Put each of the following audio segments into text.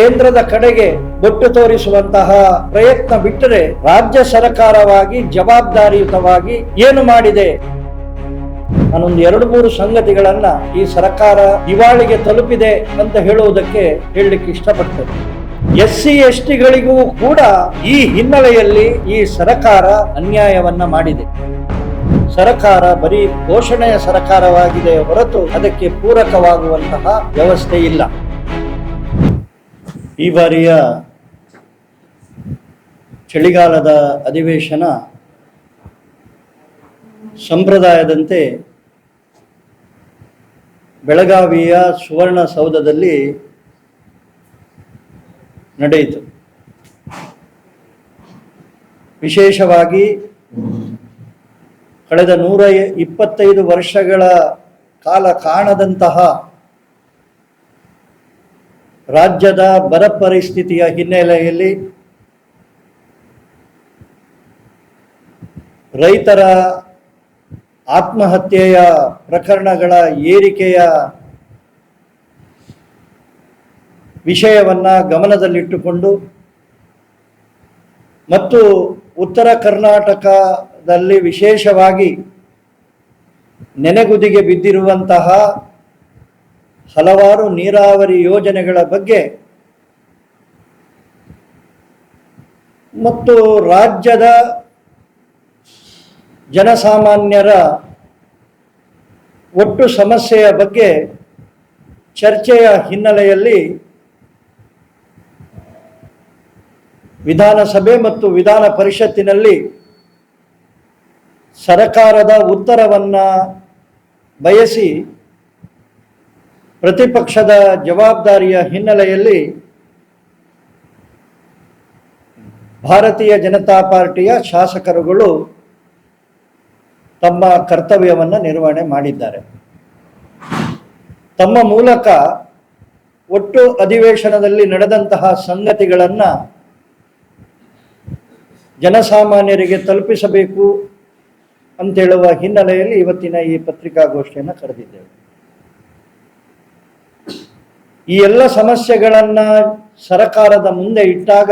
ಕೇಂದ್ರದ ಕಡೆಗೆ ಬೊಟ್ಟು ತೋರಿಸುವಂತಹ ಪ್ರಯತ್ನ ಬಿಟ್ಟರೆ ರಾಜ್ಯ ಸರ್ಕಾರವಾಗಿ ಜವಾಬ್ದಾರಿಯುತವಾಗಿ ಏನು ಮಾಡಿದೆ? ನಾನೊಂದು ಎರಡು ಮೂರು ಸಂಗತಿಗಳನ್ನ ಈ ಸರ್ಕಾರ ದಿವಾಳಿಗೆ ತಲುಪಿದೆ ಅಂತ ಹೇಳುವುದಕ್ಕೆ ಹೇಳಲಿಕ್ಕೆ ಇಷ್ಟಪಡ್ತೇನೆ. ಎಸ್ ಸಿ ಎಸ್ ಟಿಗಳಿಗೂ ಕೂಡ ಈ ಹಿನ್ನೆಲೆಯಲ್ಲಿ ಈ ಸರ್ಕಾರ ಅನ್ಯಾಯವನ್ನ ಮಾಡಿದೆ. ಸರಕಾರ ಬರೀ ಘೋಷಣೆಯ ಸರಕಾರವಾಗಿದೆ ಹೊರತು ಅದಕ್ಕೆ ಪೂರಕವಾಗುವಂತಹ ವ್ಯವಸ್ಥೆ ಇಲ್ಲ. ಈ ಬಾರಿಯ ಚಳಿಗಾಲದ ಅಧಿವೇಶನ ಸಂಪ್ರದಾಯದಂತೆ ಬೆಳಗಾವಿಯ ಸುವರ್ಣಸೌಧದಲ್ಲಿ ನಡೆಯಿತು. ವಿಶೇಷವಾಗಿ ಕಳೆದ ನೂರ ಇಪ್ಪತ್ತೈದು ವರ್ಷಗಳ ಕಾಲ ಕಾಣದಂತಹ ರಾಜ್ಯದ ಬರ ಪರಿಸ್ಥಿತಿಯ ಹಿನ್ನೆಲೆಯಲ್ಲಿ ರೈತರ ಆತ್ಮಹತ್ಯೆಯ ಪ್ರಕರಣಗಳ ಏರಿಕೆಯ ವಿಷಯವನ್ನು ಗಮನದಲ್ಲಿಟ್ಟುಕೊಂಡು ಮತ್ತು ಉತ್ತರ ಕರ್ನಾಟಕದಲ್ಲಿ ವಿಶೇಷವಾಗಿ ನೆನೆಗುದಿಗೆ ಬಿದ್ದಿರುವಂತಹ ಹಲವಾರು ನೀರಾವರಿ ಯೋಜನೆಗಳ ಬಗ್ಗೆ ಮತ್ತು ರಾಜ್ಯದ ಜನಸಾಮಾನ್ಯರ ಒಟ್ಟು ಸಮಸ್ಯೆಯ ಬಗ್ಗೆ ಚರ್ಚೆಯ ಹಿನ್ನೆಲೆಯಲ್ಲಿ ವಿಧಾನಸಭೆ ಮತ್ತು ವಿಧಾನ ಪರಿಷತ್ತಿನಲ್ಲಿ ಸರಕಾರದ ಉತ್ತರವನ್ನು ಬಯಸಿ ಪ್ರತಿಪಕ್ಷದ ಜವಾಬ್ದಾರಿಯ ಹಿನ್ನೆಲೆಯಲ್ಲಿ ಭಾರತೀಯ ಜನತಾ ಪಾರ್ಟಿಯ ಶಾಸಕರುಗಳು ತಮ್ಮ ಕರ್ತವ್ಯವನ್ನು ನಿರ್ವಹಣೆ ಮಾಡಿದ್ದಾರೆ. ತಮ್ಮ ಮೂಲಕ ಒಟ್ಟು ಅಧಿವೇಶನದಲ್ಲಿ ನಡೆದಂತಹ ಸಂಗತಿಗಳನ್ನು ಜನಸಾಮಾನ್ಯರಿಗೆ ತಲುಪಿಸಬೇಕು ಅಂತೇಳುವ ಹಿನ್ನೆಲೆಯಲ್ಲಿ ಇವತ್ತಿನ ಈ ಪತ್ರಿಕಾಗೋಷ್ಠಿಯನ್ನು ಕರೆದಿದ್ದೇವೆ. ಈ ಎಲ್ಲ ಸಮಸ್ಯೆಗಳನ್ನ ಸರಕಾರದ ಮುಂದೆ ಇಟ್ಟಾಗ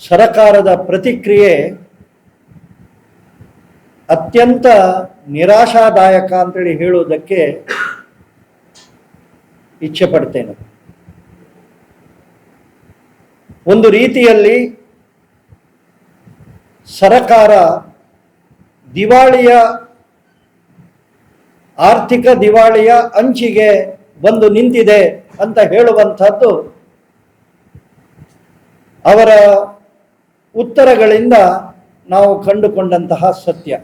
ಸರಕಾರದ ಪ್ರತಿಕ್ರಿಯೆ ಅತ್ಯಂತ ನಿರಾಶಾದಾಯಕ ಅಂತೇಳಿ ಹೇಳುವುದಕ್ಕೆ ಇಚ್ಛೆ ಪಡ್ತೇನೆ. ಒಂದು ರೀತಿಯಲ್ಲಿ ಸರಕಾರ ದಿವಾಳಿಯ ಆರ್ಥಿಕ ದಿವಾಳಿಯ ಅಂಚಿಗೆ ಬಂದು ನಿಂತಿದೆ ಅಂತ ಹೇಳುವಂಥದ್ದು ಅವರ ಉತ್ತರಗಳಿಂದ ನಾವು ಕಂಡುಕೊಂಡಂತಹ ಸತ್ಯ.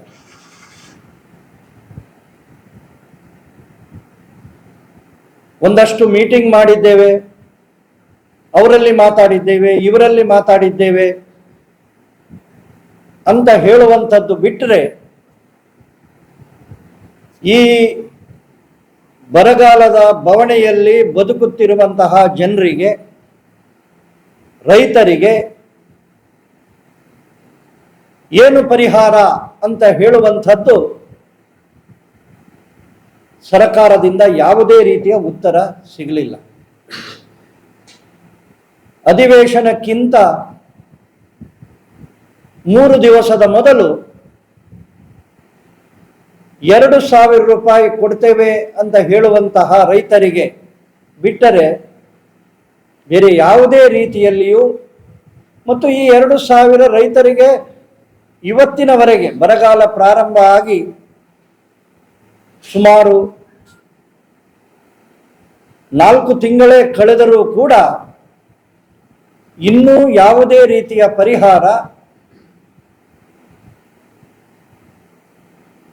ಒಂದಷ್ಟು ಮೀಟಿಂಗ್ ಮಾಡಿದ್ದೇವೆ, ಅವರಲ್ಲಿ ಮಾತಾಡಿದ್ದೇವೆ, ಇವರಲ್ಲಿ ಮಾತಾಡಿದ್ದೇವೆ ಅಂತ ಹೇಳುವಂಥದ್ದು ಬಿಟ್ಟರೆ ಈ ಬರಗಾಲದ ಬವಣೆಯಲ್ಲಿ ಬದುಕುತ್ತಿರುವಂತಹ ಜನರಿಗೆ, ರೈತರಿಗೆ ಏನು ಪರಿಹಾರ ಅಂತ ಹೇಳುವಂಥದ್ದು ಸರಕಾರದಿಂದ ಯಾವುದೇ ರೀತಿಯ ಉತ್ತರ ಸಿಗಲಿಲ್ಲ. ಅಧಿವೇಶನಕ್ಕಿಂತ ಮೂರು ದಿವಸದ ಮೊದಲು ಎರಡು ಸಾವಿರ ರೂಪಾಯಿ ಕೊಡ್ತೇವೆ ಅಂತ ಹೇಳುವಂತಹ ರೈತರಿಗೆ ಬಿಟ್ಟರೆ ಬೇರೆ ಯಾವುದೇ ರೀತಿಯಲ್ಲಿಯೂ ಮತ್ತು ಈ ಎರಡು ಸಾವಿರ ರೈತರಿಗೆ ಇವತ್ತಿನವರೆಗೆ ಬರಗಾಲ ಪ್ರಾರಂಭ ಆಗಿ ಸುಮಾರು ನಾಲ್ಕು ತಿಂಗಳೇ ಕಳೆದರೂ ಕೂಡ ಇನ್ನೂ ಯಾವುದೇ ರೀತಿಯ ಪರಿಹಾರ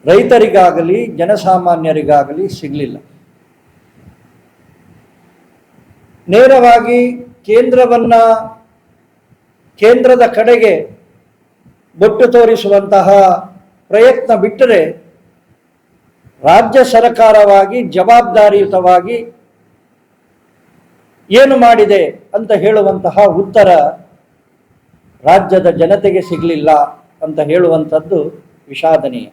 ರೈತರಿಗಾಗಲಿ, ಜನಸಾಮಾನ್ಯರಿಗಾಗಲಿ ಸಿಗಲಿಲ್ಲ. ನೇರವಾಗಿ ಕೇಂದ್ರವನ್ನ ಕೇಂದ್ರದ ಕಡೆಗೆ ಬೊಟ್ಟು ತೋರಿಸುವಂತಹ ಪ್ರಯತ್ನ ಬಿಟ್ಟರೆ ರಾಜ್ಯ ಸರಕಾರವಾಗಿ ಜವಾಬ್ದಾರಿಯುತವಾಗಿ ಏನು ಮಾಡಿದೆ ಅಂತ ಹೇಳುವಂತಹ ಉತ್ತರ ರಾಜ್ಯದ ಜನತೆಗೆ ಸಿಗಲಿಲ್ಲ ಅಂತ ಹೇಳುವಂಥದ್ದು ವಿಷಾದನೀಯ.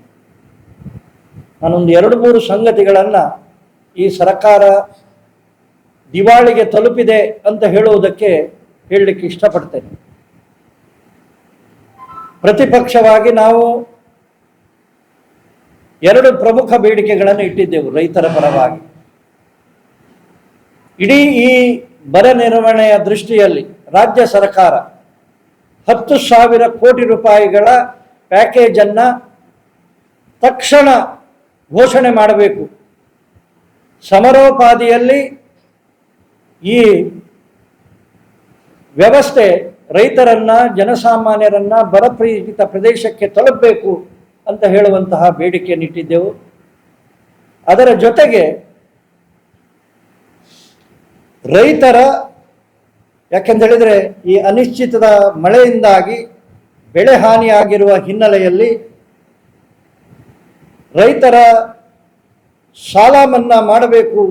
ನಾನೊಂದು ಎರಡು ಮೂರು ಸಂಗತಿಗಳನ್ನು ಈ ಸರ್ಕಾರ ದಿವಾಳಿಗೆ ತಲುಪಿದೆ ಅಂತ ಹೇಳುವುದಕ್ಕೆ ಹೇಳಲಿಕ್ಕೆ ಇಷ್ಟಪಡ್ತೇನೆ. ಪ್ರತಿಪಕ್ಷವಾಗಿ ನಾವು ಎರಡು ಪ್ರಮುಖ ಬೇಡಿಕೆಗಳನ್ನು ಇಟ್ಟಿದ್ದೆವು ರೈತರ ಪರವಾಗಿ. ಇಡೀ ಈ ಬರ ನಿರ್ವಹಣೆಯ ದೃಷ್ಟಿಯಲ್ಲಿ ರಾಜ್ಯ ಸರ್ಕಾರ ಹತ್ತು ಸಾವಿರ ಕೋಟಿ ರೂಪಾಯಿಗಳ ಪ್ಯಾಕೇಜನ್ನು ತಕ್ಷಣ ಘೋಷಣೆ ಮಾಡಬೇಕು. ಸಮರೋಪಾದಿಯಲ್ಲಿ ಈ ವ್ಯವಸ್ಥೆ ರೈತರನ್ನ, ಜನಸಾಮಾನ್ಯರನ್ನ, ಬರಪೀಡಿತ ಪ್ರದೇಶಕ್ಕೆ ತಲುಪಬೇಕು ಅಂತ ಹೇಳುವಂತಹ ಬೇಡಿಕೆ ನಿಟ್ಟಿದ್ದೆವು ಅದರ ಜೊತೆಗೆ ರೈತರ ಯಾಕೆಂತ ಹೇಳಿದ್ರೆ ಈ ಅನಿಶ್ಚಿತದ ಮಳೆಯಿಂದಾಗಿ ಬೆಳೆ ಹಾನಿಯಾಗಿರುವ ಹಿನ್ನೆಲೆಯಲ್ಲಿ ರೈತರ ಸಾಲ ಮನ್ನಾ ಮಾಡಬೇಕು,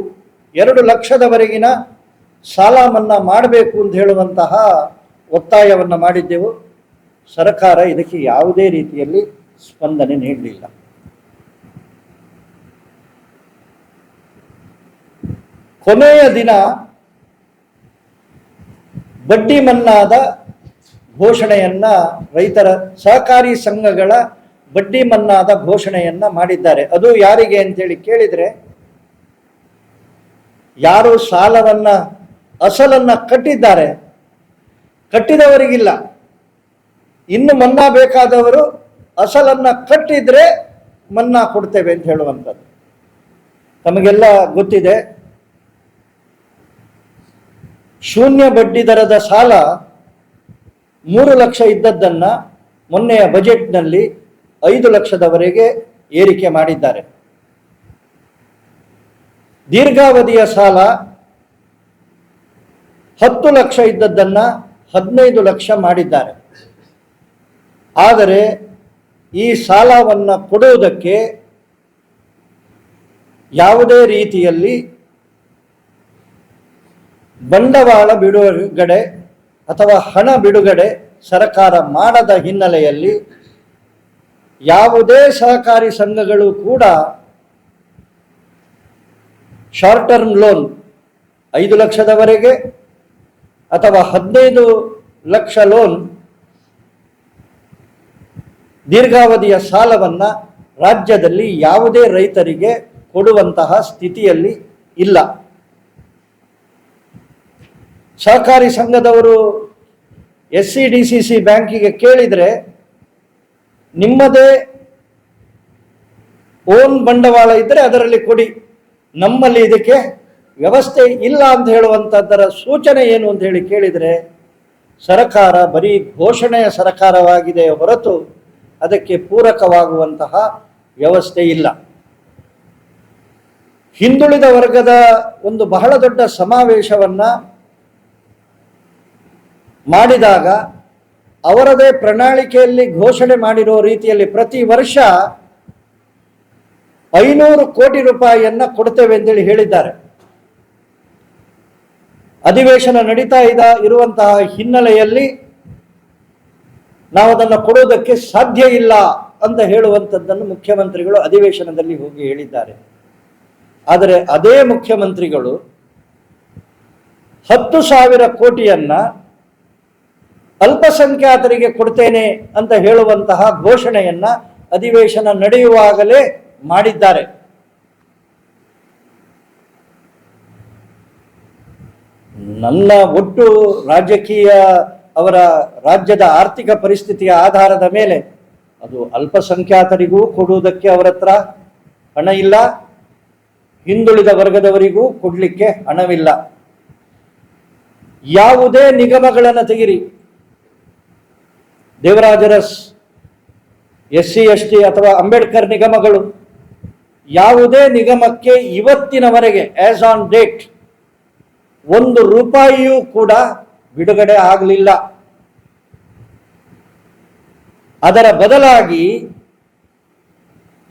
ಎರಡು ಲಕ್ಷದವರೆಗಿನ ಸಾಲ ಮನ್ನಾ ಮಾಡಬೇಕು ಅಂತ ಹೇಳುವಂತಹ ಒತ್ತಾಯವನ್ನು ಮಾಡಿದ್ದೆವು. ಸರ್ಕಾರ ಇದಕ್ಕೆ ಯಾವುದೇ ರೀತಿಯಲ್ಲಿ ಸ್ಪಂದನೆ ನೀಡಲಿಲ್ಲ. ಕೊನೆಯ ದಿನ ಬಡ್ಡಿ ಮನ್ನಾದ ಘೋಷಣೆಯನ್ನು ರೈತರ ಸಹಕಾರಿ ಸಂಘಗಳ ಬಡ್ಡಿ ಮನ್ನಾದ ಘೋಷಣೆಯನ್ನ ಮಾಡಿದ್ದಾರೆ. ಅದು ಯಾರಿಗೆ ಅಂತೇಳಿ ಕೇಳಿದ್ರೆ, ಯಾರು ಸಾಲವನ್ನ, ಅಸಲನ್ನ ಕಟ್ಟಿದ್ದಾರೆ, ಕಟ್ಟಿದವರಿಗಿಲ್ಲ. ಇನ್ನು ಮನ್ನಾ ಬೇಕಾದವರು ಅಸಲನ್ನ ಕಟ್ಟಿದ್ರೆ ಮನ್ನಾ ಕೊಡ್ತೇವೆ ಅಂತ ಹೇಳುವಂಥದ್ದು. ತಮಗೆಲ್ಲ ಗೊತ್ತಿದೆ, ಶೂನ್ಯ ಬಡ್ಡಿ ದರದ ಸಾಲ ಮೂರು ಲಕ್ಷ ಇದ್ದದ್ದನ್ನ ಮೊನ್ನೆಯ ಬಜೆಟ್ನಲ್ಲಿ ಐದು ಲಕ್ಷದವರೆಗೆ ಏರಿಕೆ ಮಾಡಿದ್ದಾರೆ. ದೀರ್ಘಾವಧಿಯ ಸಾಲ ಹತ್ತು ಲಕ್ಷ ಇದ್ದದ್ದನ್ನ ಹದಿನೈದು ಲಕ್ಷ ಮಾಡಿದ್ದಾರೆ. ಆದರೆ ಈ ಸಾಲವನ್ನ ಕೊಡುವುದಕ್ಕೆ ಯಾವುದೇ ರೀತಿಯಲ್ಲಿ ಬಂಡವಾಳ ಬಿಡುಗಡೆ ಅಥವಾ ಹಣ ಬಿಡುಗಡೆ ಸರ್ಕಾರ ಮಾಡದ ಹಿನ್ನೆಲೆಯಲ್ಲಿ ಯಾವುದೇ ಸಹಕಾರಿ ಸಂಘಗಳು ಕೂಡ ಶಾರ್ಟ್ ಟರ್ಮ್ ಲೋನ್ ಐದು ಲಕ್ಷದವರೆಗೆ ಅಥವಾ ಹದಿನೈದು ಲಕ್ಷ ಲೋನ್ ದೀರ್ಘಾವಧಿಯ ಸಾಲವನ್ನ ರಾಜ್ಯದಲ್ಲಿ ಯಾವುದೇ ರೈತರಿಗೆ ಕೊಡುವಂತಹ ಸ್ಥಿತಿಯಲ್ಲಿ ಇಲ್ಲ. ಸಹಕಾರಿ ಸಂಘದವರು S C D C C ಬ್ಯಾಂಕಿಗೆ ಕೇಳಿದರೆ ನಿಮ್ಮದೇ ಓನ್ ಬಂಡವಾಳ ಇದ್ದರೆ ಅದರಲ್ಲಿ ಕೊಡಿ. ನಮ್ಮಲ್ಲಿ ಇದಕ್ಕೆ ವ್ಯವಸ್ಥೆ ಇಲ್ಲ ಅಂತ ಹೇಳುವಂಥದ್ದರ ಸೂಚನೆ ಏನು ಅಂತ ಹೇಳಿ ಕೇಳಿದರೆ, ಸರಕಾರ ಬರೀ ಘೋಷಣೆಯ ಸರಕಾರವಾಗಿದೆ ಹೊರತು ಅದಕ್ಕೆ ಪೂರಕವಾಗುವಂತಹ ವ್ಯವಸ್ಥೆ ಇಲ್ಲ. ಹಿಂದುಳಿದ ವರ್ಗದ ಒಂದು ಬಹಳ ದೊಡ್ಡ ಸಮಾವೇಶವನ್ನು ಮಾಡಿದಾಗ ಅವರದೇ ಪ್ರಣಾಳಿಕೆಯಲ್ಲಿ ಘೋಷಣೆ ಮಾಡಿರೋ ರೀತಿಯಲ್ಲಿ ಪ್ರತಿ ವರ್ಷ ಐನೂರು ಕೋಟಿ ರೂಪಾಯಿಯನ್ನ ಕೊಡ್ತೇವೆ ಅಂತೇಳಿ ಹೇಳಿದ್ದಾರೆ. ಅಧಿವೇಶನ ನಡೀತಾ ಇದ ಇರುವಂತಹ ಹಿನ್ನೆಲೆಯಲ್ಲಿ ನಾವು ಅದನ್ನು ಕೊಡುವುದಕ್ಕೆ ಸಾಧ್ಯ ಇಲ್ಲ ಅಂತ ಹೇಳುವಂಥದ್ದನ್ನು ಮುಖ್ಯಮಂತ್ರಿಗಳು ಅಧಿವೇಶನದಲ್ಲಿ ಹೋಗಿ ಹೇಳಿದ್ದಾರೆ. ಆದರೆ ಅದೇ ಮುಖ್ಯಮಂತ್ರಿಗಳು ಹತ್ತು ಸಾವಿರ ಕೋಟಿಯನ್ನ ಅಲ್ಪಸಂಖ್ಯಾತರಿಗೆ ಕೊಡ್ತೇನೆ ಅಂತ ಹೇಳುವಂತಹ ಘೋಷಣೆಯನ್ನ ಅಧಿವೇಶನ ನಡೆಯುವಾಗಲೇ ಮಾಡಿದ್ದಾರೆ. ನನ್ನ ಒಟ್ಟು ರಾಜಕೀಯ ಅವರ ರಾಜ್ಯದ ಆರ್ಥಿಕ ಪರಿಸ್ಥಿತಿಯ ಆಧಾರದ ಮೇಲೆ ಅದು ಅಲ್ಪಸಂಖ್ಯಾತರಿಗೂ ಕೊಡುವುದಕ್ಕೆ ಅವರ ಹತ್ರ ಹಣ ಇಲ್ಲ. ಹಿಂದುಳಿದ ವರ್ಗದವರಿಗೂ ಕೊಡಲಿಕ್ಕೆ ಹಣವಿಲ್ಲ. ಯಾವುದೇ ನಿಗಮಗಳನ್ನು ತೆಗಿರಿ. Devaraj Urs S C S T ಅಥವಾ ಅಂಬೇಡ್ಕರ್ ನಿಗಮಗಳು ಯಾವುದೇ ನಿಗಮಕ್ಕೆ ಇವತ್ತಿನವರೆಗೆ ಆಸ್ ಆನ್ ಡೇಟ್ ಒಂದು ರೂಪಾಯಿಯೂ ಕೂಡ ಬಿಡುಗಡೆ ಆಗಲಿಲ್ಲ. ಅದರ ಬದಲಾಗಿ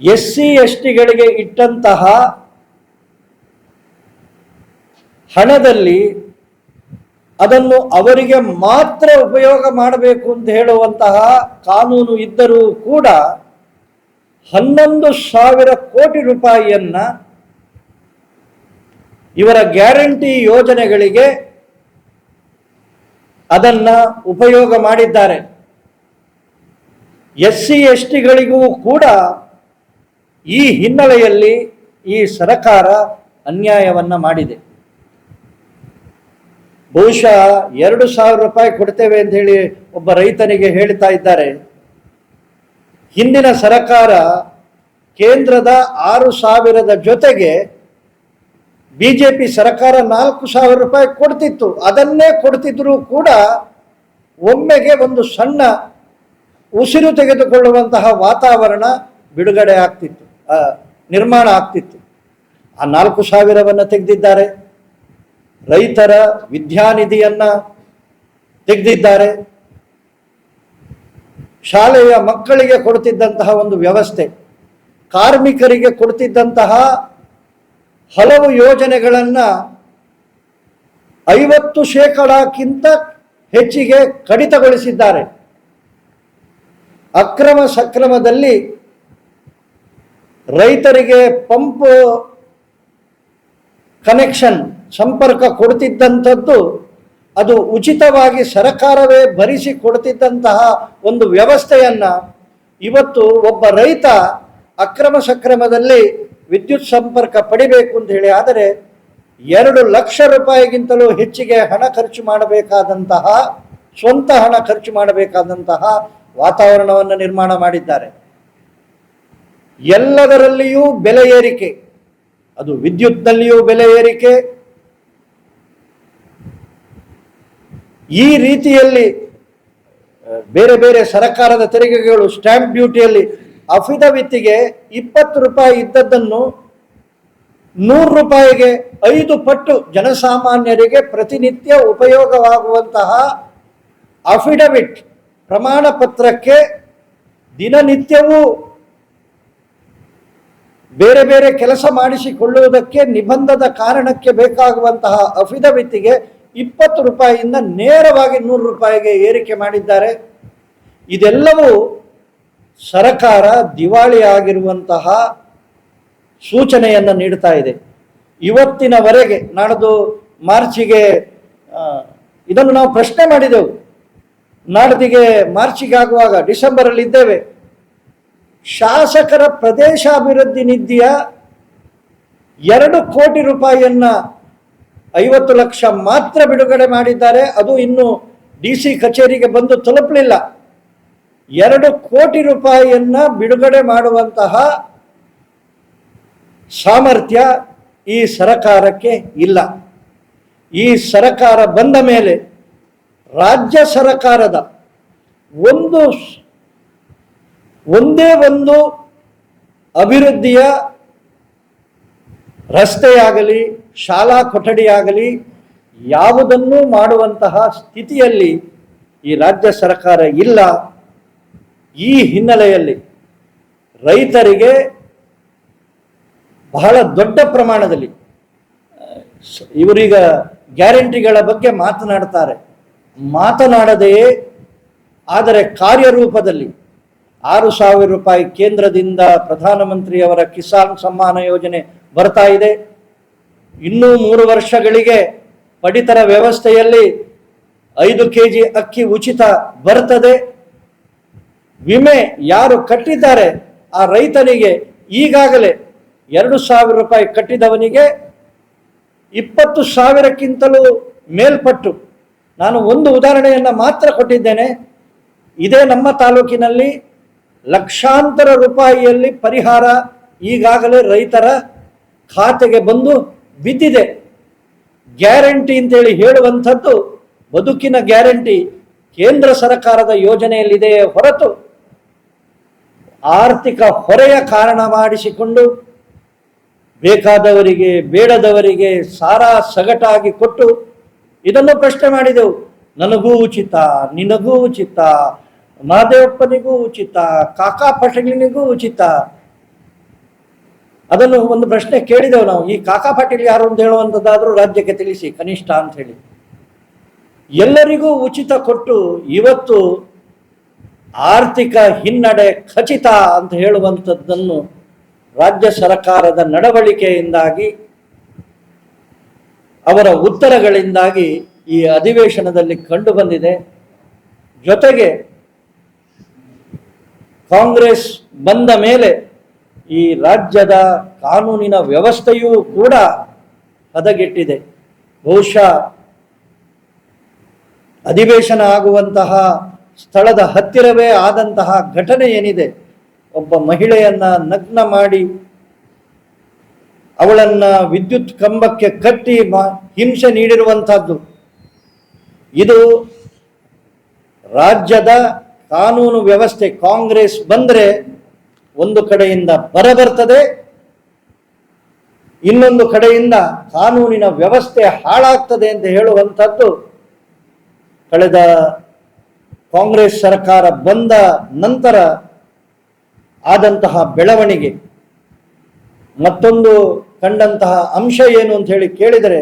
ಎಸ್ ಸಿ ಎಸ್ ಟಿಗಳಿಗೆ ಇಟ್ಟಂತಹ ಹಣದಲ್ಲಿ ಅದನ್ನು ಅವರಿಗೆ ಮಾತ್ರ ಉಪಯೋಗ ಮಾಡಬೇಕು ಅಂತ ಹೇಳುವಂತಹ ಕಾನೂನು ಇದ್ದರೂ ಕೂಡ ಹನ್ನೊಂದು ಸಾವಿರ ಕೋಟಿ ರೂಪಾಯಿಯನ್ನ ಇವರ ಗ್ಯಾರಂಟಿ ಯೋಜನೆಗಳಿಗೆ ಅದನ್ನ ಉಪಯೋಗ ಮಾಡಿದ್ದಾರೆ. ಎಸ್ ಸಿ ಎಸ್ ಟಿಗಳಿಗೂ ಕೂಡ ಈ ಹಿನ್ನೆಲೆಯಲ್ಲಿ ಈ ಸರಕಾರ ಅನ್ಯಾಯವನ್ನ ಮಾಡಿದೆ. ಬಹುಶಃ ಎರಡು ಸಾವಿರ ರೂಪಾಯಿ ಕೊಡ್ತೇವೆ ಅಂತ ಹೇಳಿ ಒಬ್ಬ ರೈತನಿಗೆ ಹೇಳ್ತಾ ಇದ್ದಾರೆ. ಹಿಂದಿನ ಸರಕಾರ ಕೇಂದ್ರದ ಆರು ಸಾವಿರದ ಜೊತೆಗೆ ಬಿಜೆಪಿ ಸರಕಾರ ನಾಲ್ಕು ಸಾವಿರ ರೂಪಾಯಿ ಕೊಡ್ತಿತ್ತು. ಅದನ್ನೇ ಕೊಡ್ತಿದ್ರು ಕೂಡ ಒಮ್ಮೆಗೆ ಒಂದು ಸಣ್ಣ ಉಸಿರು ತೆಗೆದುಕೊಳ್ಳುವಂತಹ ವಾತಾವರಣ ಬಿಡುಗಡೆ ಆಗ್ತಿತ್ತು ನಿರ್ಮಾಣ ಆಗ್ತಿತ್ತು. ಆ ನಾಲ್ಕು ಸಾವಿರವನ್ನು ತೆಗೆದಿದ್ದಾರೆ. ರೈತರ ವಿದ್ಯಾನಿಧಿಯನ್ನ ತೆಗೆದಿದ್ದಾರೆ. ಶಾಲೆಯ ಮಕ್ಕಳಿಗೆ ಕೊಡ್ತಿದ್ದಂತಹ ಒಂದು ವ್ಯವಸ್ಥೆ, ಕಾರ್ಮಿಕರಿಗೆ ಕೊಡ್ತಿದ್ದಂತಹ ಹಲವು ಯೋಜನೆಗಳನ್ನು ಐವತ್ತು ಶೇಕಡಕ್ಕಿಂತ ಹೆಚ್ಚಿಗೆ ಕಡಿತಗೊಳಿಸಿದ್ದಾರೆ. ಅಕ್ರಮ ಸಕ್ರಮದಲ್ಲಿ ರೈತರಿಗೆ ಪಂಪ್ ಕನೆಕ್ಷನ್ ಸಂಪರ್ಕ ಕೊಡ್ತಿದ್ದಂಥದ್ದು, ಅದು ಉಚಿತವಾಗಿ ಸರಕಾರವೇ ಭರಿಸಿ ಕೊಡ್ತಿದ್ದಂತಹ ಒಂದು ವ್ಯವಸ್ಥೆಯನ್ನು ಇವತ್ತು ಒಬ್ಬ ರೈತ ಅಕ್ರಮ ಸಕ್ರಮದಲ್ಲಿ ವಿದ್ಯುತ್ ಸಂಪರ್ಕ ಪಡಿಬೇಕು ಅಂತ ಹೇಳಿ, ಆದರೆ ಎರಡು ಲಕ್ಷ ರೂಪಾಯಿಗಿಂತಲೂ ಹೆಚ್ಚಿಗೆ ಹಣ ಖರ್ಚು ಮಾಡಬೇಕಾದಂತಹ, ಸ್ವಂತ ಹಣ ಖರ್ಚು ಮಾಡಬೇಕಾದಂತಹ ವಾತಾವರಣವನ್ನು ನಿರ್ಮಾಣ ಮಾಡಿದ್ದಾರೆ. ಎಲ್ಲದರಲ್ಲಿಯೂ ಬೆಲೆ ಏರಿಕೆ, ಅದು ವಿದ್ಯುತ್ನಲ್ಲಿಯೂ ಬೆಲೆ ಏರಿಕೆ ಈ ರೀತಿಯಲ್ಲಿ ಬೇರೆ ಬೇರೆ ಸರಕಾರದ ತೆರಿಗೆಗಳು ಸ್ಟ್ಯಾಂಪ್ ಡ್ಯೂಟಿಯಲ್ಲಿ ಅಫಿಡವಿತ್ತಿಗೆ ಇಪ್ಪತ್ತು ರೂಪಾಯಿ ಇದ್ದದ್ದನ್ನು ನೂರು ರೂಪಾಯಿಗೆ ಐದು ಪಟ್ಟು ಜನಸಾಮಾನ್ಯರಿಗೆ ಪ್ರತಿನಿತ್ಯ ಉಪಯೋಗವಾಗುವಂತಹ ಅಫಿಡವಿಟ್ ಪ್ರಮಾಣ ಪತ್ರಕ್ಕೆ ದಿನನಿತ್ಯವೂ ಬೇರೆ ಬೇರೆ ಕೆಲಸ ಮಾಡಿಸಿಕೊಳ್ಳುವುದಕ್ಕೆ ನಿಬಂಧದ ಕಾರಣಕ್ಕೆ ಬೇಕಾಗುವಂತಹ ಅಫಿಡವಿತ್ತಿಗೆ ಇಪ್ಪತ್ತು ರೂಪಾಯಿಯಿಂದ ನೇರವಾಗಿ ನೂರು ರೂಪಾಯಿಗೆ ಏರಿಕೆ ಮಾಡಿದ್ದಾರೆ. ಇದೆಲ್ಲವೂ ಸರಕಾರ ದಿವಾಳಿ ಆಗಿರುವಂತಹ ಸೂಚನೆಯನ್ನು ನೀಡ್ತಾ ಇದೆ. ಇವತ್ತಿನವರೆಗೆ ನಾಡದು ಮಾರ್ಚಿಗೆ ಇದನ್ನು ನಾವು ಪ್ರಶ್ನೆ ಮಾಡಿದೆವು. ನಾಡದಿಗೆ ಮಾರ್ಚಿಗೆ ಆಗುವಾಗ ಡಿಸೆಂಬರಲ್ಲಿ ಇದ್ದೇವೆ. ಶಾಸಕರ ಪ್ರದೇಶಾಭಿವೃದ್ಧಿ ನಿಧಿಯ ಎರಡು ಕೋಟಿ ರೂಪಾಯಿಯನ್ನ ಐವತ್ತು ಲಕ್ಷ ಮಾತ್ರ ಬಿಡುಗಡೆ ಮಾಡಿದ್ದಾರೆ. ಅದು ಇನ್ನು ಡಿ ಸಿ ಕಚೇರಿಗೆ ಬಂದು ತಲುಪಲಿಲ್ಲ. ಎರಡು ಕೋಟಿ ರೂಪಾಯಿಯನ್ನು ಬಿಡುಗಡೆ ಮಾಡುವಂತಹ ಸಾಮರ್ಥ್ಯ ಈ ಸರಕಾರಕ್ಕೆ ಇಲ್ಲ. ಈ ಸರಕಾರ ಬಂದ ಮೇಲೆ ರಾಜ್ಯ ಸರಕಾರದ ಒಂದು ಒಂದೇ ಒಂದು ಅಭಿವೃದ್ಧಿಯ ರಸ್ತೆಯಾಗಲಿ, ಶಾಲಾ ಕೊಠಡಿಯಾಗಲಿ, ಯಾವುದನ್ನೂ ಮಾಡುವಂತಹ ಸ್ಥಿತಿಯಲ್ಲಿ ಈ ರಾಜ್ಯ ಸರ್ಕಾರ ಇಲ್ಲ. ಈ ಹಿನ್ನೆಲೆಯಲ್ಲಿ ರೈತರಿಗೆ ಬಹಳ ದೊಡ್ಡ ಪ್ರಮಾಣದಲ್ಲಿ, ಇವರೀಗ ಗ್ಯಾರಂಟಿಗಳ ಬಗ್ಗೆ ಮಾತನಾಡ್ತಾರೆ. ಮಾತನಾಡದೆಯೇ ಆದರೆ ಕಾರ್ಯರೂಪದಲ್ಲಿ ಆರು ಸಾವಿರ ರೂಪಾಯಿ ಕೇಂದ್ರದಿಂದ ಪ್ರಧಾನಮಂತ್ರಿಯವರ ಕಿಸಾನ್ ಸಮ್ಮಾನ ಯೋಜನೆ ಬರ್ತಾ ಇದೆ. ಇನ್ನೂ ಮೂರು ವರ್ಷಗಳಿಗೆ ಪಡಿತರ ವ್ಯವಸ್ಥೆಯಲ್ಲಿ ಐದು ಕೆ ಜಿ ಅಕ್ಕಿ ಉಚಿತ ಬರ್ತದೆ. ವಿಮೆ ಯಾರು ಕಟ್ಟಿದ್ದಾರೆ ಆ ರೈತನಿಗೆ ಈಗಾಗಲೇ ಎರಡು ಸಾವಿರ ರೂಪಾಯಿ ಕಟ್ಟಿದವನಿಗೆ ಇಪ್ಪತ್ತು ಸಾವಿರಕ್ಕಿಂತಲೂ ಮೇಲ್ಪಟ್ಟು ನಾನು ಒಂದು ಉದಾಹರಣೆಯನ್ನು ಮಾತ್ರ ಕೊಟ್ಟಿದ್ದೇನೆ. ಇದೇ ನಮ್ಮ ತಾಲೂಕಿನಲ್ಲಿ ಲಕ್ಷಾಂತರ ರೂಪಾಯಿಯಲ್ಲಿ ಪರಿಹಾರ ಈಗಾಗಲೇ ರೈತರ ಖಾತೆಗೆ ಬಂದು ಬಿದ್ದಿದೆ. ಗ್ಯಾರಂಟಿ ಅಂತೇಳಿ ಹೇಳುವಂಥದ್ದು ಬದುಕಿನ ಗ್ಯಾರಂಟಿ ಕೇಂದ್ರ ಸರ್ಕಾರದ ಯೋಜನೆಯಲ್ಲಿದೆಯೇ ಹೊರತು. ಆರ್ಥಿಕ ಹೊರೆಯ ಕಾರಣ ಮಾಡಿಸಿಕೊಂಡು ಬೇಕಾದವರಿಗೆ, ಬೇಡದವರಿಗೆ ಸಾರಾ ಸಗಟಾಗಿ ಕೊಟ್ಟು ಇದನ್ನು ಪ್ರಶ್ನೆ ಮಾಡಿದೆವು. ನನಗೂ ಉಚಿತ, ನಿನಗೂ ಉಚಿತ ಮಹದೇವಪ್ಪನಿಗೂ ಉಚಿತ, ಕಾಕಾ ಪಟೇಲಿನಿಗೂ ಉಚಿತ. ಅದನ್ನು ಒಂದು ಪ್ರಶ್ನೆ ಕೇಳಿದೆವು ನಾವು. ಈ ಕಾಕಾ ಪಾಟೀಲ್ ಯಾರು ಅಂತ ಹೇಳುವಂಥದ್ದಾದರೂ ರಾಜ್ಯಕ್ಕೆ ತಿಳಿಸಿ, ಕನಿಷ್ಠ ಅಂತ ಹೇಳಿ. ಎಲ್ಲರಿಗೂ ಉಚಿತ ಕೊಟ್ಟು ಇವತ್ತು ಆರ್ಥಿಕ ಹಿನ್ನಡೆ ಖಚಿತ ಅಂತ ಹೇಳುವಂಥದ್ದನ್ನು ರಾಜ್ಯ ಸರ್ಕಾರದ ನಡವಳಿಕೆಯಿಂದಾಗಿ, ಅವರ ಉತ್ತರಗಳಿಂದಾಗಿ ಈ ಅಧಿವೇಶನದಲ್ಲಿ ಕಂಡು ಬಂದಿದೆ ಜೊತೆಗೆ ಕಾಂಗ್ರೆಸ್ ಬಂದ ಮೇಲೆ ಈ ರಾಜ್ಯದ ಕಾನೂನಿನ ವ್ಯವಸ್ಥೆಯೂ ಕೂಡ ಹದಗೆಟ್ಟಿದೆ. ಬಹುಶಃ ಅಧಿವೇಶನ ಆಗುವಂತಹ ಸ್ಥಳದ ಹತ್ತಿರವೇ ಆದಂತಹ ಘಟನೆ ಏನಿದೆ, ಒಬ್ಬ ಮಹಿಳೆಯನ್ನ ನಗ್ನ ಮಾಡಿ ಅವಳನ್ನ ವಿದ್ಯುತ್ ಕಂಬಕ್ಕೆ ಕಟ್ಟಿ ಹಿಂಸೆ ನೀಡಿರುವಂತಹದ್ದು ಇದು ರಾಜ್ಯದ ಕಾನೂನು ವ್ಯವಸ್ಥೆ ಕಾಂಗ್ರೆಸ್ ಬಂದರೆ ಒಂದು ಕಡೆಯಿಂದ ಬರ ಬರ್ತದೆ ಇನ್ನೊಂದು ಕಡೆಯಿಂದ ಕಾನೂನಿನ ವ್ಯವಸ್ಥೆ ಹಾಳಾಗ್ತದೆ ಅಂತ ಹೇಳುವಂಥದ್ದು ಕಳೆದ ಕಾಂಗ್ರೆಸ್ ಸರ್ಕಾರ ಬಂದ ನಂತರ ಆದಂತಹ ಬೆಳವಣಿಗೆ. ಮತ್ತೊಂದು ಕಂಡಂತಹ ಅಂಶ ಏನು ಅಂತ ಹೇಳಿ ಕೇಳಿದರೆ,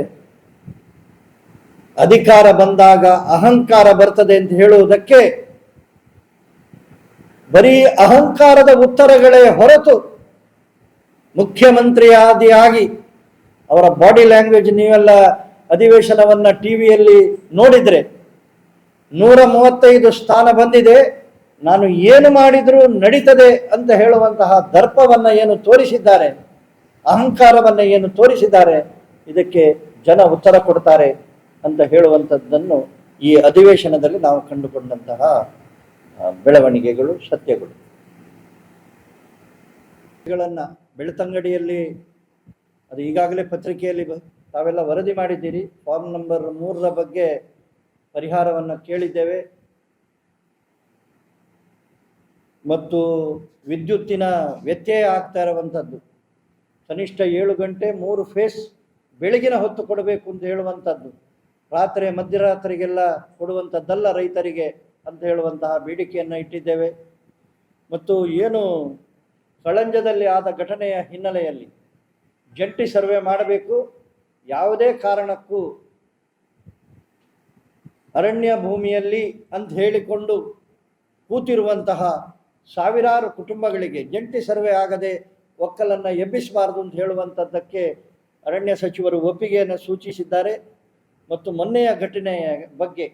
ಅಧಿಕಾರ ಬಂದಾಗ ಅಹಂಕಾರ ಬರ್ತದೆ ಅಂತ ಹೇಳುವುದಕ್ಕೆ ಬರೀ ಅಹಂಕಾರದ ಉತ್ತರಗಳೇ ಹೊರತು ಮುಖ್ಯಮಂತ್ರಿಯಾದಿಯಾಗಿ ಅವರ ಬಾಡಿ ಲ್ಯಾಂಗ್ವೇಜ್ ನೀವೆಲ್ಲ ಅಧಿವೇಶನವನ್ನ ಟಿವಿಯಲ್ಲಿ ನೋಡಿದ್ರೆ ನೂರ ಮೂವತ್ತೈದು ಸ್ಥಾನ ಬಂದಿದೆ. ನಾನು ಏನು ಮಾಡಿದರೂ ನಡೀತದೆ ಅಂತ ಹೇಳುವಂತಹ ದರ್ಪವನ್ನು ಏನು ತೋರಿಸಿದ್ದಾರೆ, ಅಹಂಕಾರವನ್ನು ಏನು ತೋರಿಸಿದ್ದಾರೆ, ಇದಕ್ಕೆ ಜನ ಉತ್ತರ ಕೊಡ್ತಾರೆ ಅಂತ ಹೇಳುವಂಥದ್ದನ್ನು ಈ ಅಧಿವೇಶನದಲ್ಲಿ ನಾವು ಕಂಡುಕೊಂಡಂತಹ ಬೆಳವಣಿಗೆಗಳು ಸತ್ಯಗಳು. ಗಳನ್ನು ಬೆಳ್ತಂಗಡಿಯಲ್ಲಿ, ಅದು ಈಗಾಗಲೇ ಪತ್ರಿಕೆಯಲ್ಲಿ ತಾವೆಲ್ಲ ವರದಿ ಮಾಡಿದ್ದೀರಿ. ಫಾರ್ಮ್ ನಂಬರ್ ಮೂರರ ಬಗ್ಗೆ ಪರಿಹಾರವನ್ನು ಕೇಳಿದ್ದೇವೆ. ಮತ್ತು ವಿದ್ಯುತ್ತಿನ ವ್ಯತ್ಯಯ ಆಗ್ತಾ ಇರುವಂಥದ್ದು ಕನಿಷ್ಠ ಏಳು ಗಂಟೆ ಮೂರು ಫೇಸ್ ಬೆಳಗಿನ ಹೊತ್ತು ಕೊಡಬೇಕು ಅಂತ ಹೇಳುವಂಥದ್ದು ರಾತ್ರಿ ಮಧ್ಯರಾತ್ರಿಗೆಲ್ಲ ಕೊಡುವಂಥದ್ದಲ್ಲ ರೈತರಿಗೆ. ಅಂತ ಹೇಳುವಂತಹ ಬೇಡಿಕೆಯನ್ನು ಇಟ್ಟಿದ್ದೇವೆ. ಮತ್ತು ಏನು ಕಳಂಜದಲ್ಲಿ ಆದ ಘಟನೆಯ ಹಿನ್ನೆಲೆಯಲ್ಲಿ ಜಂಟಿ ಸರ್ವೆ ಮಾಡಬೇಕು. ಯಾವುದೇ ಕಾರಣಕ್ಕೂ ಅರಣ್ಯ ಭೂಮಿಯಲ್ಲಿ ಅಂತ ಹೇಳಿಕೊಂಡು ಕೂತಿರುವಂತಹ ಸಾವಿರಾರು ಕುಟುಂಬಗಳಿಗೆ ಜಂಟಿ ಸರ್ವೆ ಆಗದೆ ಒಕ್ಕಲನ್ನು ಎಬ್ಬಿಸಬಾರದು ಅಂತ ಹೇಳುವಂಥದ್ದಕ್ಕೆ ಅರಣ್ಯ ಸಚಿವರು ಒಪ್ಪಿಗೆಯನ್ನು ಸೂಚಿಸಿದ್ದಾರೆ. ಮತ್ತು ಮೊನ್ನೆಯ ಘಟನೆಯ ಬಗ್ಗೆ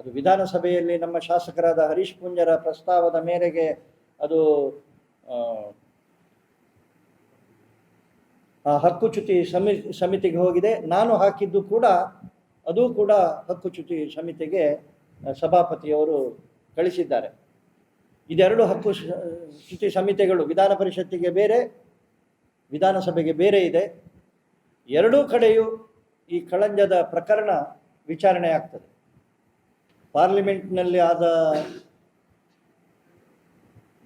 ಅದು ವಿಧಾನಸಭೆಯಲ್ಲಿ ನಮ್ಮ ಶಾಸಕರಾದ ಹರೀಶ್ ಪುಂಜರ ಪ್ರಸ್ತಾವದ ಮೇರೆಗೆ ಅದು ಹಕ್ಕುಚ್ಯುತಿ ಸಮಿ ಸಮಿತಿಗೆ ಹೋಗಿದೆ. ನಾನು ಹಾಕಿದ್ದು ಕೂಡ, ಅದು ಕೂಡ ಹಕ್ಕುಚ್ಯುತಿ ಸಮಿತಿಗೆ ಸಭಾಪತಿಯವರು ಕಳಿಸಿದ್ದಾರೆ. ಇದೆರಡು ಹಕ್ಕು ಚ್ಯುತಿ ಸಮಿತಿಗಳು, ವಿಧಾನ ಪರಿಷತ್ತಿಗೆ ಬೇರೆ, ವಿಧಾನಸಭೆಗೆ ಬೇರೆ ಇದೆ. ಎರಡೂ ಕಡೆಯೂ ಈ ಕಳಂಜದ ಪ್ರಕರಣ ವಿಚಾರಣೆ ಆಗ್ತದೆ. ಪಾರ್ಲಿಮೆಂಟ್ನಲ್ಲಿ ಆದ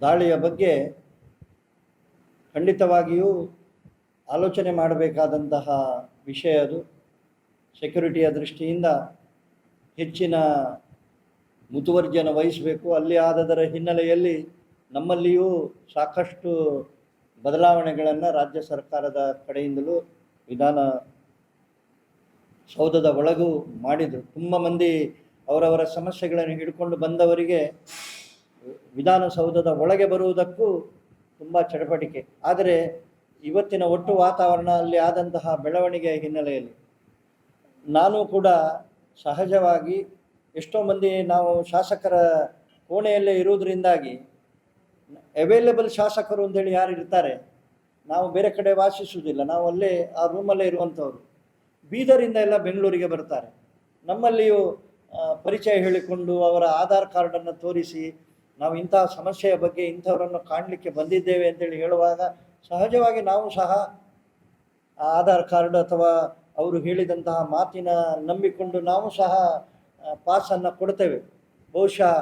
ದಾಳಿಯ ಬಗ್ಗೆ ಖಂಡಿತವಾಗಿಯೂ ಆಲೋಚನೆ ಮಾಡಬೇಕಾದಂತಹ ವಿಷಯ ಅದು. ಸೆಕ್ಯುರಿಟಿಯ ದೃಷ್ಟಿಯಿಂದ ಹೆಚ್ಚಿನ ಮುತುವರ್ಜಿಯನ್ನು ವಹಿಸಬೇಕು. ಅಲ್ಲಿ ಆದದರ ಹಿನ್ನೆಲೆಯಲ್ಲಿ ನಮ್ಮಲ್ಲಿಯೂ ಸಾಕಷ್ಟು ಬದಲಾವಣೆಗಳನ್ನು ರಾಜ್ಯ ಸರ್ಕಾರದ ಕಡೆಯಿಂದಲೂ ವಿಧಾನ ಸೌಧದ ಒಳಗೂ ಮಾಡಿದರು. ತುಂಬ ಮಂದಿ ಅವರವರ ಸಮಸ್ಯೆಗಳನ್ನು ಹಿಡ್ಕೊಂಡು ಬಂದವರಿಗೆ ವಿಧಾನಸೌಧದ ಒಳಗೆ ಬರುವುದಕ್ಕೂ ತುಂಬ ಚಟಪಟಿಕೆ ಆದರೆ ಇವತ್ತಿನ ಒಟ್ಟು ವಾತಾವರಣ ಅಲ್ಲಿ ಆದಂತಹ ಬೆಳವಣಿಗೆಯ ಹಿನ್ನೆಲೆಯಲ್ಲಿ ನಾನು ಕೂಡ ಸಹಜವಾಗಿ ಎಷ್ಟೋ ಮಂದಿ ನಾವು ಶಾಸಕರ ಕೋಣೆಯಲ್ಲೇ ಇರುವುದರಿಂದಾಗಿ ಅವೈಲೇಬಲ್ ಶಾಸಕರು ಅಂತೇಳಿ ಯಾರು ಇರ್ತಾರೆ, ನಾವು ಬೇರೆ ಕಡೆ ವಾಸಿಸುವುದಿಲ್ಲ. ನಾವು ಅಲ್ಲೇ ಆ ರೂಮಲ್ಲೇ ಇರುವಂಥವ್ರು ಬೀದರಿಂದ ಎಲ್ಲ ಬೆಂಗಳೂರಿಗೆ ಬರ್ತಾರೆ. ನಮ್ಮಲ್ಲಿಯೂ ಪರಿಚಯ ಹೇಳಿಕೊಂಡು ಅವರ ಆಧಾರ್ ಕಾರ್ಡನ್ನು ತೋರಿಸಿ ನಾವು ಇಂತಹ ಸಮಸ್ಯೆಯ ಬಗ್ಗೆ ಇಂಥವರನ್ನು ಕಾಣಲಿಕ್ಕೆ ಬಂದಿದ್ದೇವೆ ಅಂತೇಳಿ ಹೇಳುವಾಗ ಸಹಜವಾಗಿ ನಾವು ಸಹ ಆಧಾರ್ ಕಾರ್ಡ್ ಅಥವಾ ಅವರು ಹೇಳಿದಂತಹ ಮಾತಿನ ನಂಬಿಕೊಂಡು ನಾವು ಸಹ ಪಾಸನ್ನು ಕೊಡ್ತೇವೆ. ಬಹುಶಃ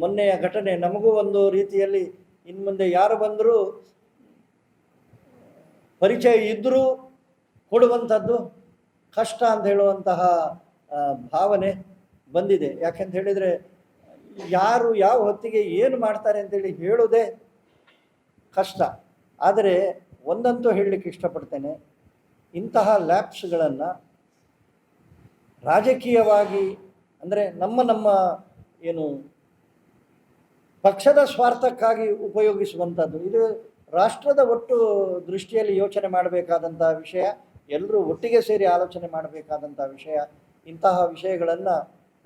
ಮೊನ್ನೆಯ ಘಟನೆ ನಮಗೂ ಒಂದು ರೀತಿಯಲ್ಲಿ ಇನ್ನು ಮುಂದೆ ಯಾರು ಬಂದರೂ ಪರಿಚಯ ಇದ್ದರೂ ಕೊಡುವಂಥದ್ದು ಕಷ್ಟ ಅಂತ ಹೇಳುವಂತಹ ಭಾವನೆ. ಬಂದಿದೆ. ಯಾಕೆಂತ ಹೇಳಿದರೆ ಯಾರು ಯಾವ ಹೊತ್ತಿಗೆ ಏನು ಮಾಡ್ತಾರೆ ಅಂತೇಳಿ ಹೇಳೋದೇ ಕಷ್ಟ. ಆದರೆ ಒಂದಂತೂ ಹೇಳಲಿಕ್ಕೆ ಇಷ್ಟಪಡ್ತೇನೆ, ಇಂತಹ ಲ್ಯಾಬ್ಸ್ಗಳನ್ನು ರಾಜಕೀಯವಾಗಿ ಅಂದರೆ ನಮ್ಮ ನಮ್ಮ ಏನು ಪಕ್ಷದ ಸ್ವಾರ್ಥಕ್ಕಾಗಿ ಉಪಯೋಗಿಸುವಂಥದ್ದು ಇದು ರಾಷ್ಟ್ರದ ಒಟ್ಟು ದೃಷ್ಟಿಯಲ್ಲಿ ಯೋಚನೆ ಮಾಡಬೇಕಾದಂತಹ ವಿಷಯ, ಎಲ್ಲರೂ ಒಟ್ಟಿಗೆ ಸೇರಿ ಆಲೋಚನೆ ಮಾಡಬೇಕಾದಂಥ ವಿಷಯ, ಇಂತಹ ವಿಷಯಗಳನ್ನು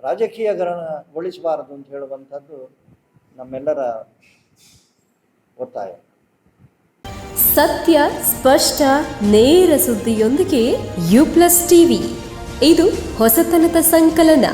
ರಾಜಕೀಯಕರಣಗೊಳಿಸಬಾರದು ಅಂತ ಹೇಳುವಂಥದ್ದು ನಮ್ಮೆಲ್ಲರ ಒತ್ತಾಯ. ಸತ್ಯ, ಸ್ಪಷ್ಟ, ನೇರ ಸುದ್ದಿಯೊಂದಿಗೆ ಯು ಪ್ಲಸ್ ಟಿವಿ. ಇದು ಹೊಸತನದ ಸಂಕಲನ.